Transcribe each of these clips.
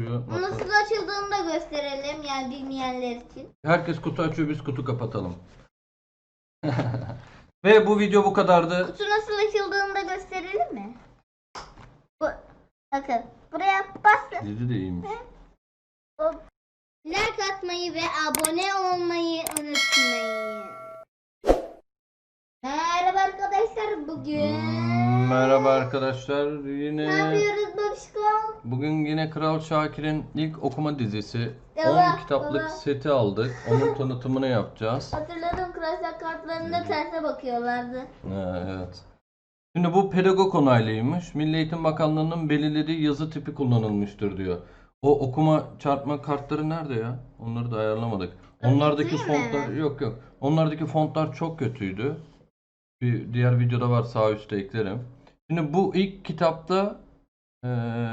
Şu Bu nasıl- açıldığını da gösterelim yani bilmeyenler için. Herkes kutu açıyor biz kutu kapatalım. Ve bu video bu kadardı. Kutu nasıl açıldığını da gösterelim mi? Bu, bakın buraya basın. Dizi de iyiymiş. Like atmayı ve abone olmayı unutmayın. Merhaba arkadaşlar bugün. Merhaba arkadaşlar. Ne Yine yapıyoruz babişko? bugün yine Kral Şakir'in ilk okuma dizisi 10 Baba, kitaplık baba. seti aldık. Onun tanıtımını yapacağız. Hatırladım klasik kartlarında terse bakıyorlardı. Ha, Evet. Şimdi bu pedagog onaylıymış. Milli Eğitim Bakanlığı'nın belirlediği yazı tipi kullanılmıştır diyor. O okuma çarpma kartları nerede ya? Onları da ayarlamadık. Onlardaki mi? fontlar yok yok. Onlardaki fontlar çok kötüydü. Bir diğer videoda var sağ üstte eklerim. Şimdi bu ilk kitapta e,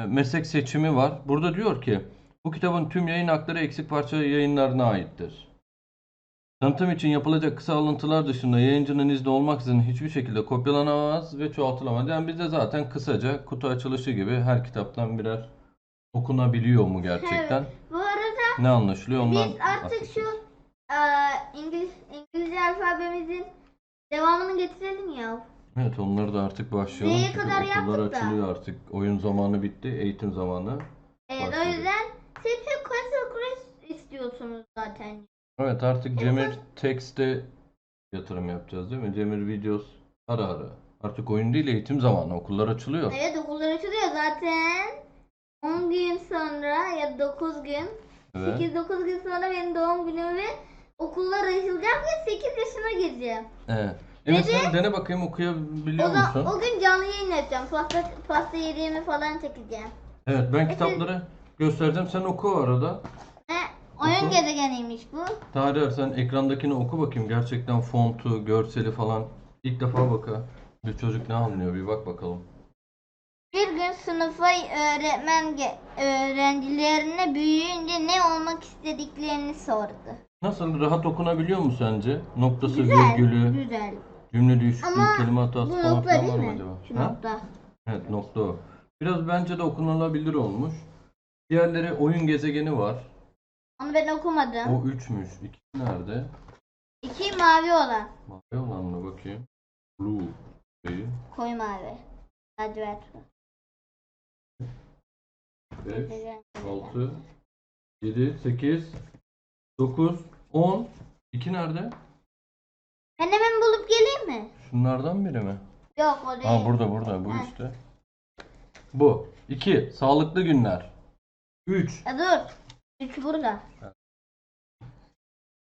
meslek seçimi var. Burada diyor ki bu kitabın tüm yayın hakları eksik parça yayınlarına aittir. Tanıtım için yapılacak kısa alıntılar dışında yayıncının izni olmaksızın hiçbir şekilde kopyalanamaz ve çoğaltılamaz. Yani bizde zaten kısaca kutu açılışı gibi her kitaptan birer okunabiliyor mu gerçekten? Bu arada Ne anlaşılıyor ondan biz artık bahsedeceğiz. şu eee, İngiliz İngilizce alfabemizin devamını getirelim ya. Evet onları da artık başlayalım. Neye Çünkü kadar okullar yaptık da? açılıyor artık. Oyun zamanı bitti. Eğitim zamanı. Evet o Başladı. yüzden siz çok Classic Race istiyorsunuz zaten. Evet artık Cemil Text'e yatırım yapacağız değil mi? Cemil Videos ara ara. Artık oyun değil eğitim zamanı. Okullar açılıyor. Evet okullar açılıyor zaten. 10 gün sonra ya da 9 gün. Evet. 8-9 gün sonra benim doğum günüm ve okullar açılacak ve 8 yaşına gireceğim. Evet. Evet Ve sen dene bakayım okuyabiliyor O, da, musun? o gün canlı yayın yapacağım. Pasta, pasta yediğimi falan çekeceğim. Evet ben kitapları göstereceğim. Sen oku o arada. He, oyun Oku. gezegeniymiş bu. Tarih sen ekrandakini oku bakayım. Gerçekten fontu, görseli falan. İlk defa baka. Bir çocuk ne anlıyor bir bak bakalım. Bir gün sınıfa öğretmen ge- öğrencilerine büyüyünce ne olmak istediklerini sordu. Nasıl rahat okunabiliyor mu sence? Noktası, Güzel, virgülü, güzel. cümle Ama kelime hatası Bu falan nokta filan değil var mı mi? acaba? Şu Ha? nokta. Evet nokta o. Biraz bence de okunulabilir olmuş. Diğerleri oyun gezegeni var. Onu ben okumadım. O 3'müş. İki nerede? İki mavi olan. Mavi olan mı bakayım? Blue. Değil. Koyu mavi. Lacivert. 5, Gezegen, gezegen. 6, 7, 8, 9, 10. 2 nerede? Ben hemen bulup geleyim mi? Şunlardan biri mi? Yok o değil. Ha burada burada bu Ha. işte. Bu. 2. Sağlıklı günler. 3. Ya dur. Üç burada.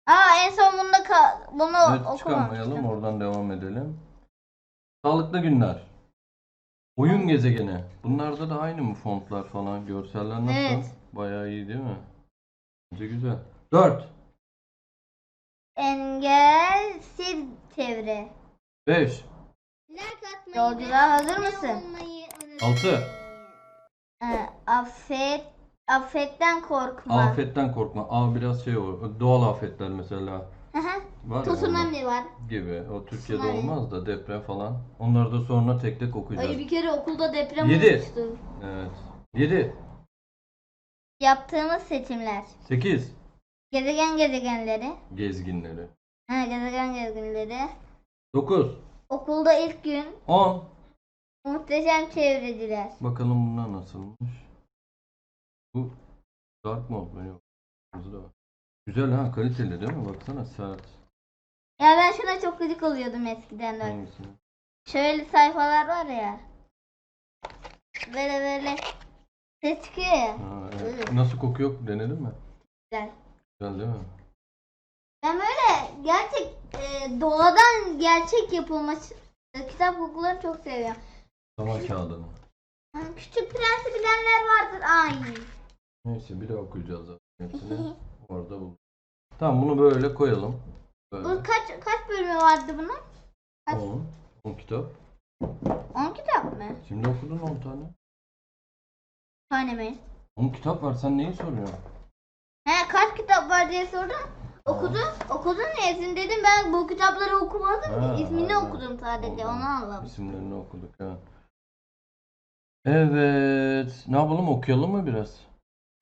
Aa en son bunda ka- bunu Evet çıkarmayalım okumamıştım. oradan devam edelim. Sağlıklı günler. Oyun gezegeni. Bunlarda da aynı mı fontlar falan? Görseller nasıl? Evet. Bayağı iyi değil mi? Bence güzel. 4. Engelsiz çevre. 5. Yolculuğa hazır mısın? 6. Ee, affet, affetten korkma. Afetten korkma. A biraz şey o. Doğal afetler mesela. Hı hı. Var ya onlar Tsunami var. gibi. O Türkiye'de Tsunami. olmaz da deprem falan. Onları da sonra tek tek Ay okuyacağız. bir kere okulda deprem Yedi. olmuştu. Evet. 7. Yaptığımız seçimler. 8. Gezegen gezegenleri. Gezginleri. Ha, gezegen gezegenleri. 9. Okulda ilk gün. 10. Muhteşem çevreciler. Bakalım bunlar nasılmış. Bu dark mode mu? Yok. Kırmızı da var. Güzel ha kaliteli değil mi? Baksana sert. Ya ben şuna çok gıcık oluyordum eskiden de. Hangisini? Şöyle sayfalar var ya. Böyle böyle ses çıkıyor ya. Ha. Evet. Nasıl kokuyor? Denedin mi? Güzel. Güzel değil mi? Ben böyle gerçek e, doğadan gerçek yapılmış e, kitap kokularını çok seviyorum. Zaman kağıdını. Ha, Küçük Prens'i bilenler vardır. Ay. Neyse bir de okuyacağız zaten hepsini. Orada bul. Tamam bunu böyle koyalım. Bu Böyle. kaç kaç bölümü vardı bunun? kaç- 10. 10 kitap. 10 kitap mı? Şimdi okudun 10 tane. Tane mi? 10 kitap var sen neyi soruyorsun? He kaç kitap var diye sordum. Okudun. Okudun ya izin dedim ben bu kitapları okumadım Ha, ki. İsmini aynen. okudum sadece Oldu. onu anladım. İsimlerini okuduk ha. Evet. Ne yapalım okuyalım mı biraz?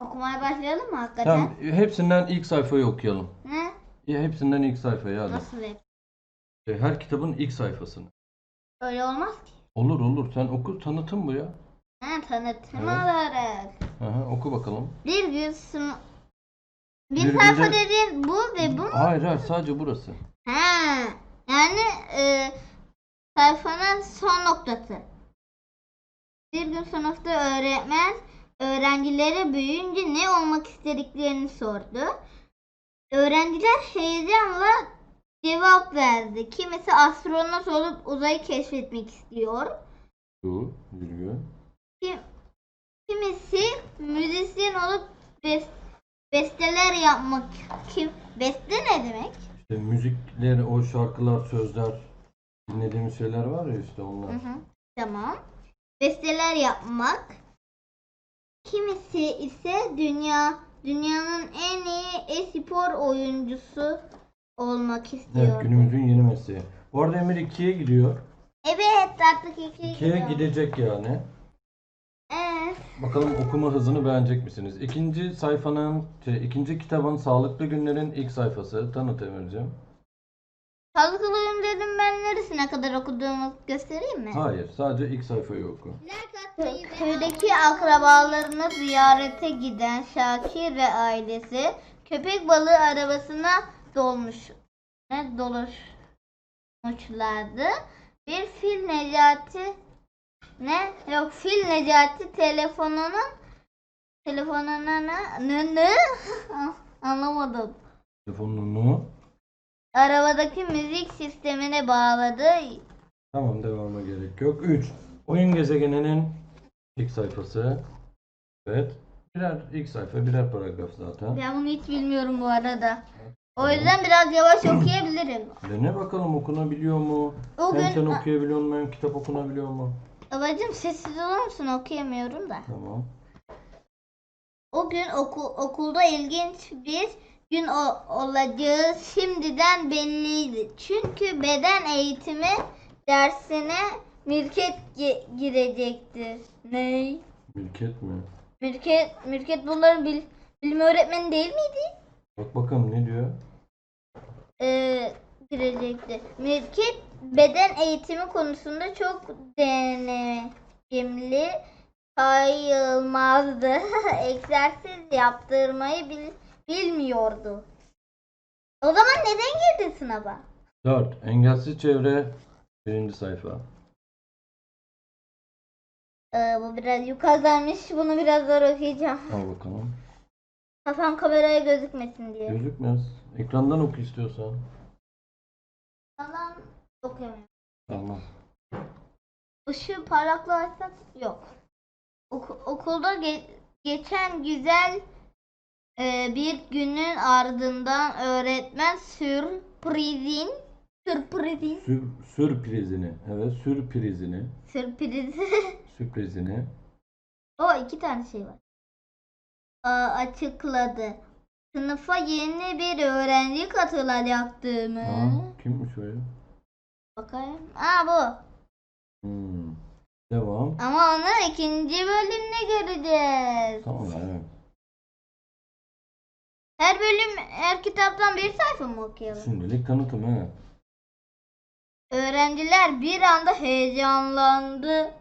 Okumaya başlayalım mı hakikaten? Tamam hepsinden ilk sayfayı okuyalım. Ne? Ya hepsinden ilk sayfayı hadi. Nasıl hep? E, Her kitabın ilk sayfasını. Öyle olmaz ki. Olur olur sen oku tanıtım bu ya. Ha tanıtım Evet. olarak. Aha, oku bakalım. Bir gün sın... Bir, Bir sayfa dediğin bu ve bu mu? Hayır hayır sadece burası. Ha, yani e, sayfanın son noktası. Bir gün sınıfta öğretmen öğrencilere büyüyünce ne olmak istediklerini sordu. Öğrenciler heyecanla cevap verdi. Kimisi astronot olup uzayı keşfetmek istiyor. Şu virgül. Kim, kimisi müzisyen olup bes- besteler yapmak. Kim beste ne demek? İşte müzikler, o şarkılar, sözler, dinlediğimiz şeyler var ya işte onlar. Hı hı. Tamam. Besteler yapmak. Kimisi ise dünya dünyanın en iyi e-spor oyuncusu olmak istiyor. Evet günümüzün yeni mesleği. Bu arada Emir 2'ye gidiyor. Evet artık ikiye 2'ye gidiyor. gidecek yani. Bakalım okuma hızını beğenecek misiniz? İkinci sayfanın, şey, ikinci kitabın Sağlıklı Günlerin ilk sayfası. Tanıt Emir'ciğim. Sağlıklı ürünlerin ben neresine kadar okuduğumu göstereyim mi? Hayır, sadece ilk sayfayı oku. Kö- Köydeki akrabalarını ziyarete giden Şakir ve ailesi köpek balığı arabasına dolmuş ne doluşmuşlardı. Bir fil Necati ne yok fil Necati telefonunun telefonuna ne ne, anlamadım. Telefonunu. Arabadaki müzik sistemine bağladı. Tamam devama gerek yok. 3. Oyun gezegeninin ilk sayfası. Evet. Birer ilk sayfa, birer paragraf zaten. Ben bunu hiç bilmiyorum bu arada. O yüzden biraz yavaş okuyabilirim. Dene bakalım okunabiliyor mu? O hem sen okuyabiliyor musun hem kitap okunabiliyor mu? Babacım sessiz olur musun? Okuyamıyorum da. Tamam. O gün oku, okulda ilginç bir gün o- olacağı şimdiden belliydi. Çünkü beden eğitimi dersine Mirket gi- girecekti. Ney? Milket mi? Mirket, Mirket bunların bil, bilim öğretmeni değil miydi? Bak bakalım ne diyor? Ee, girecekti. Mirket beden eğitimi konusunda çok deneyimli sayılmazdı. Egzersiz yaptırmayı bil- bilmiyordu. O zaman neden girdin sınava? 4. Engelsiz çevre birinci sayfa. Ee, bu biraz yukarıdaymış. Bunu biraz zor okuyacağım. Al bakalım. Kafam kameraya gözükmesin diye. Gözükmez. Ekrandan oku istiyorsan. Falan okuyamıyorum. Tamam. Işığı parlaklığı açsak yok. Oku- okulda ge- geçen güzel e, bir günün ardından öğretmen sürprizin sürprizin Sür, sürprizini. Evet sürprizini. sürpriz Sürprizini. o iki tane şey var. Aa, açıkladı. Sınıfa yeni bir öğrenci katılacaktı mı? Ha, kimmiş o ya? Bakayım. Aa bu. Hmm. Devam. Ama onu ikinci bölümde göreceğiz. Tamam evet. Her bölüm, her kitaptan bir sayfa mı okuyalım? Şimdilik tanıtım he. Öğrenciler bir anda heyecanlandı.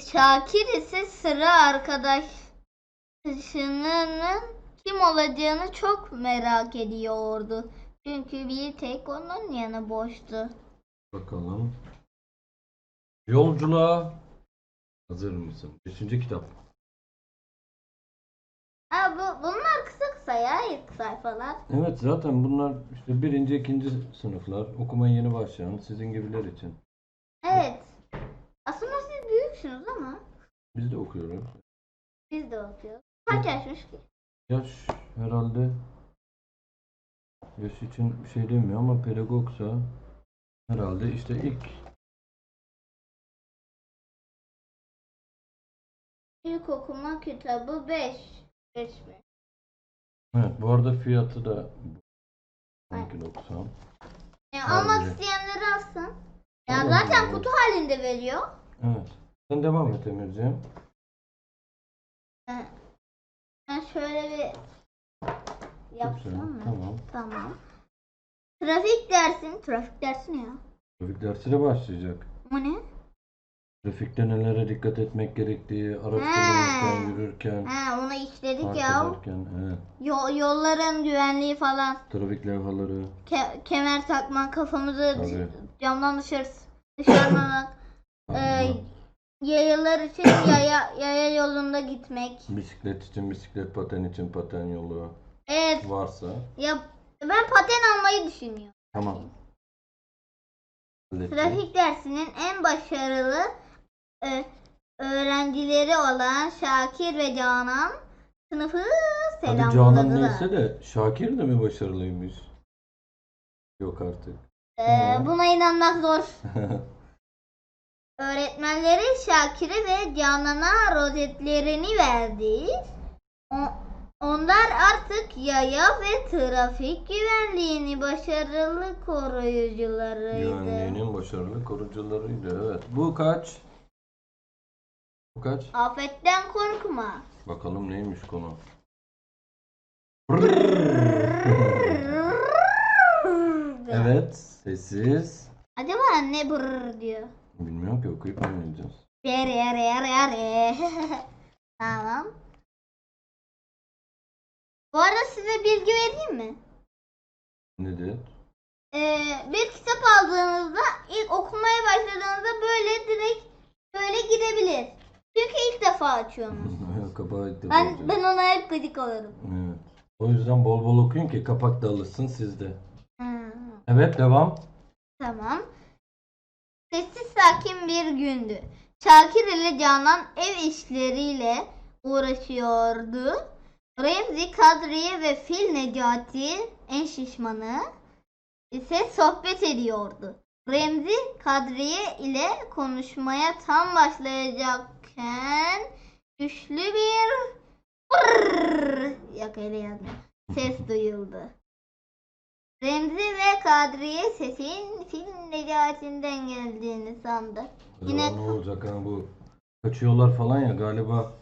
Şakir ise sıra arkadaşının kim olacağını çok merak ediyordu. Çünkü bir tek onun yanı boştu. Bakalım. Yolculuğa hazır mısın? Beşinci kitap. Ha bu bunlar kısa kısa ya ilk sayfalar. Evet zaten bunlar işte birinci, ikinci sınıflar. Okumaya yeni başlayan sizin gibiler için. Evet. Aslında siz büyüksünüz ama Biz de okuyoruz. biz de okuyoruz. Kaç yaşmış ki? Yaş herhalde yaş için bir şey demiyor ama pedagogsa herhalde işte ilk İlk okuma kitabı 5. 5 mi? evet bu arada fiyatı da 12.90 Ya Harbi. almak isteyenleri alsın. Ya Tamam, zaten tamam. kutu halinde veriyor. Evet. Sen devam et Emirciğim. Ee, Ben şöyle bir yapsam mı? Tamam. Tamam. Trafik dersin. Trafik dersi ne ya? Trafik dersi de başlayacak. O ne? Trafikte nelere dikkat etmek gerektiği, araç kullanırken, yürürken, Ha onu işledik park ya. ederken, evet. Yo- yolların güvenliği falan. Trafik levhaları, Ke- kemer takmak, kafamızı Tabii. camdan dışarı dışarılamak. ee, yayalar için yaya, yaya yolunda gitmek. bisiklet için bisiklet, paten için paten yolu Evet. varsa Ya ben paten almayı düşünüyorum. tamam. Hallettik. Trafik dersinin en başarılı e, öğrencileri olan Şakir ve Canan sınıfı Hadi Canan selamladılar. neyse de Şakir de mi başarılıymış? Yok artık. Hı. buna inanmak zor. Öğretmenleri Şakir'e ve Canan'a rozetlerini verdi. Onlar artık yaya ve trafik güvenliğini başarılı koruyucularıydı. Güvenliğinin başarılı korucularıydı. Evet. Bu kaç? Bu kaç? Afetten korkma. Bakalım neymiş konu. evet. Sessiz. Acaba ne brrr diyor? Bilmiyorum ki okuyup anlayacağız. Yere yere yere yere. tamam. Bu arada size bilgi vereyim mi? Nedir? Ee, bir kitap aldığınızda ilk okumaya başladığınızda böyle direkt böyle gidebilir. Çünkü ilk defa açıyorsunuz. Kapağı ilk defa Ben ben ona hep gıcık olurum. Evet. O yüzden bol bol okuyun ki kapak da alışsın sizde. Evet devam. tamam. Sessiz sakin bir gündü. Şakir ile Canan ev işleriyle uğraşıyordu. Remzi, Kadriye ve Fil Necati en şişmanı ise sohbet ediyordu. Remzi Kadriye ile konuşmaya tam başlayacakken güçlü bir Yok öyle. Ses duyuldu. Remzi ve Kadriye sesin Fil Necati'nden geldiğini sandı. Yine... Yine- ne olacak ha bu? Kaçıyorlar falan ya galiba.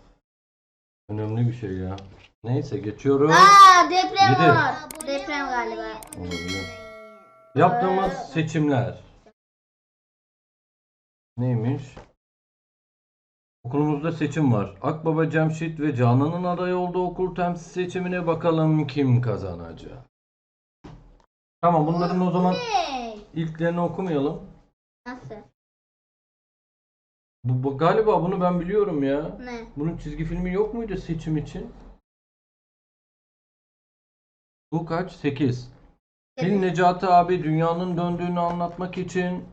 Önemli bir şey ya. Neyse geçiyorum. Aa deprem Yedi. var. Deprem galiba. Olabilir. Yaptığımız seçimler. Neymiş? Okulumuzda seçim var. Akbaba Cemşit ve Canan'ın aday olduğu okul temsil seçimine bakalım kim kazanacak. Tamam bunların o zaman ilklerini okumayalım. Nasıl? Bu, bu- galiba bunu ben biliyorum ya. Ne? Bunun çizgi filmi yok muydu seçim için? Bu kaç? 8. Fil Necati abi dünyanın döndüğünü anlatmak için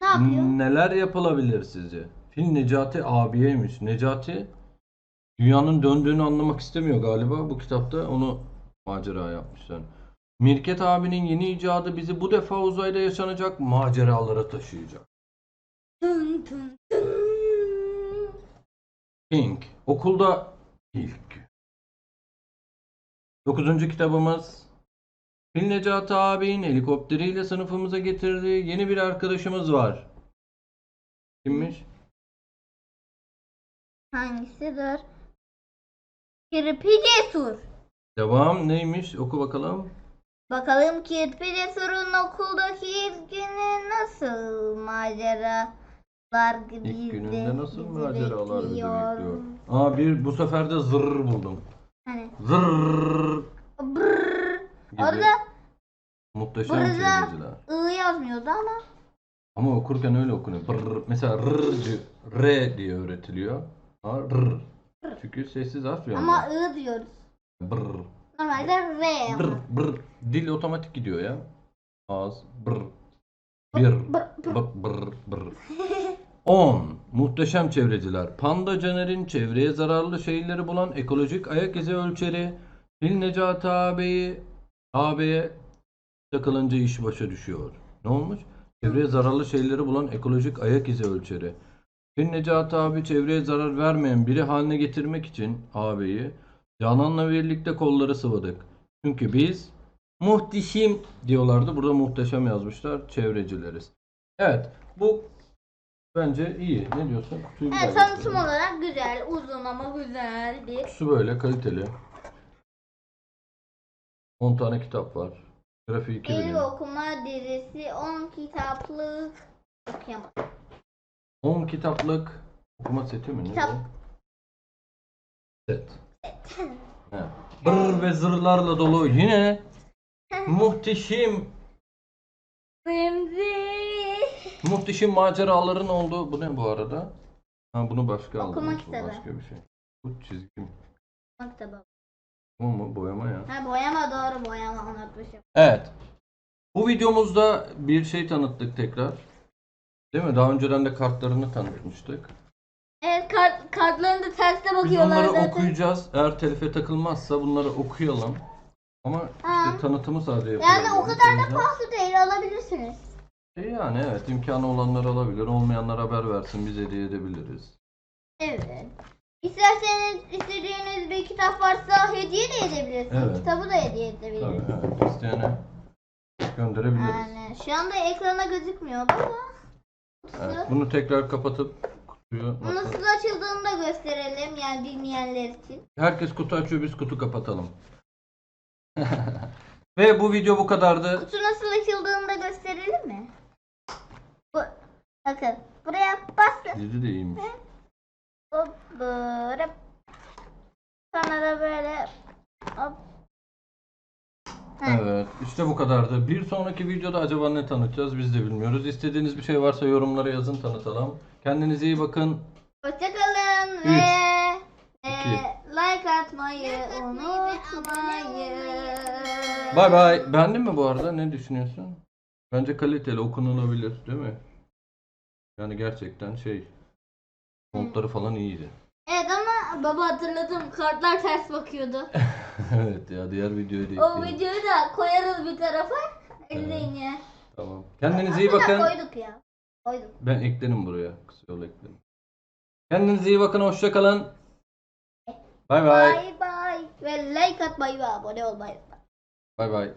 Ne yapıyor? neler yapılabilir sizce? Fil Necati abiyeymiş. Necati dünyanın döndüğünü anlamak istemiyor galiba. Bu kitapta onu macera yapmışlar. Mirket abinin yeni icadı bizi bu defa uzayda yaşanacak maceralara taşıyacak. Tın tın tın. Pink. Okulda ilk. Dokuzuncu kitabımız. Fil Necati abinin helikopteriyle sınıfımıza getirdiği yeni bir arkadaşımız var. Kimmiş? Hangisi dur? Kirpi Cesur. Devam neymiş? Oku bakalım. Bakalım Kirpi Cesur'un okuldaki ilk günü nasıl maceralar bizi İlk gününde nasıl maceralar bizi bekliyor? Aa bir bu sefer de zırr buldum. Hani Zırr brrr. gibi. Orada Muhteşem burada- çevreciler. ı yazmıyordu ama Ama okurken öyle okunuyor. Brr. Mesela r'cı, r diye öğretiliyor. Ha, rr. Çünkü sessiz harf ya. ama ı diyoruz. Brr. Normalde R Brr. Brr. Dil otomatik gidiyor ya. Ağız. Brr. Bir. Brr. Brr. Brr. 10. Muhteşem çevreciler. Panda Caner'in çevreye zararlı şeyleri bulan ekolojik ayak izi ölçeri. Fil Necati ağabeyi ağabeye takılınca iş başa düşüyor. Ne olmuş? Çevreye zararlı şeyleri bulan ekolojik ayak izi ölçeri. Fil Necati abi çevreye zarar vermeyen biri haline getirmek için ağabeyi Canan'la birlikte kolları sıvadık. Çünkü biz muhteşem diyorlardı. Burada muhteşem yazmışlar. Çevrecileriz. Evet. Bu Bence iyi. Ne diyorsun? Kutuyu bir Evet tanıtım gösterelim. olarak güzel, uzun ama güzel bir. Kutusu böyle kaliteli. 10 tane kitap var. Grafiği 2 İlk bilim. okuma dizisi 10 kitaplık okuyamadım. 10 kitaplık okuma seti mi? Kitap. Ne? Set. Evet. Bır ve zırlarla dolu yine muhteşem muhteşem maceraların olduğu bu ne bu arada? Ha bunu başka aldım. Okuma Bu kitabı. Başka bir şey. Bu çizgi mi? Kitabı. Bu mu? Boyama ya. Ha boyama doğru boyama unutmuşum. Evet. Bu videomuzda bir şey tanıttık tekrar. Değil mi? Daha önceden de kartlarını tanıtmıştık. Evet kart, terste Biz bunları zaten. okuyacağız. Eğer telife takılmazsa bunları okuyalım. Ama Ha. işte tanıtımı sadece yapıyoruz. Yani o kadar da pahalı değil alabilirsiniz. E yani evet imkanı olanlar alabilir. Olmayanlar haber versin. Biz hediye edebiliriz. Evet. İsterseniz istediğiniz bir kitap varsa hediye de edebilirsiniz. Evet. Kitabı da hediye Tabii edebilirsiniz. evet. İsteyene gönderebiliriz. Yani şu anda ekrana gözükmüyor ama Evet, bunu tekrar kapatıp Bu nasıl? nasıl açıldığını da gösterelim yani bilmeyenler için. Herkes kutu açıyor biz kutu kapatalım. Ve bu video bu kadardı. Kutu nasıl açıldığını da gösterelim mi? Bu, bakın buraya bastın. Dizi de iyiymiş. Hop böyle. Sonra da böyle hop. Heh. Evet işte bu kadardı. Bir sonraki videoda acaba ne tanıtacağız biz de bilmiyoruz. İstediğiniz bir şey varsa yorumlara yazın tanıtalım. Kendinize iyi bakın. Hoşçakalın ve e, like atmayı unutmayın. Bay bay. Beğendin mi bu arada? Ne düşünüyorsun? Bence kaliteli okunulabilir değil mi? Yani gerçekten şey fontları falan iyiydi. Evet ama baba hatırladım kartlar ters bakıyordu. evet ya diğer videoyu da o ekleyelim. videoyu da koyarız bir tarafa. İzleyin ya. Tamam. Kendinize iyi Aslında bakın. koyduk ya. Koyduk. Ben eklerim buraya. Kısa yol eklerim. Kendinize iyi bakın. Hoşça kalın. Bay bay. Bye bye. Ve like atmayı ve abone olmayı. Bay bay.